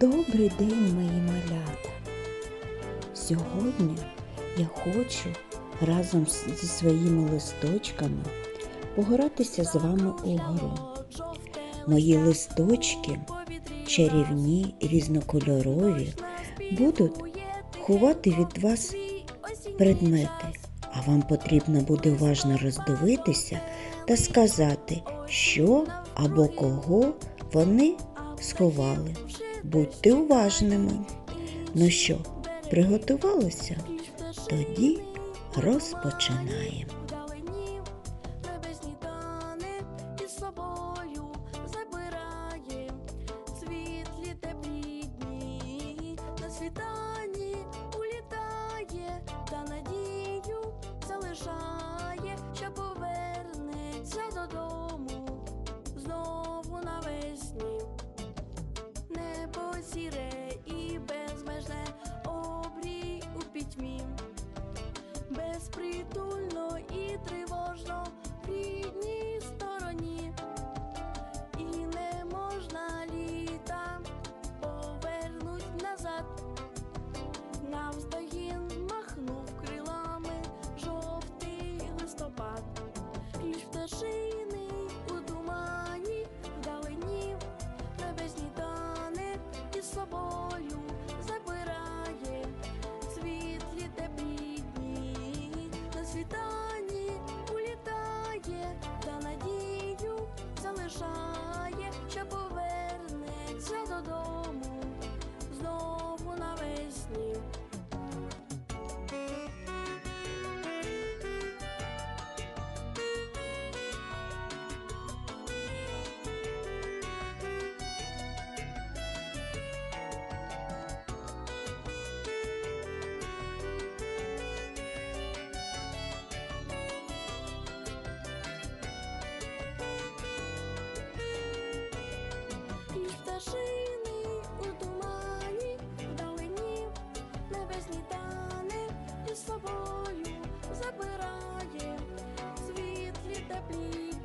Добрий день, мої малята! Сьогодні я хочу разом зі своїми листочками погратися з вами у гру. Мої листочки, чарівні, різнокольорові, будуть ховати від вас предмети, а вам потрібно буде уважно роздивитися та сказати, що або кого вони сховали. Будьте уважними. Ну що, приготувалися? Тоді розпочинаємо. Світлі теплі дні на світанні сіре і безмежне обрій у пітьмі. Безпритульно і тривожно в рідній стороні, і не можна літа повернуть назад. Навздогін махнув крилами жовтий листопад, ліж пташини світанні улітає та надію залишає, що повернеться додому собою забирає світлі теплі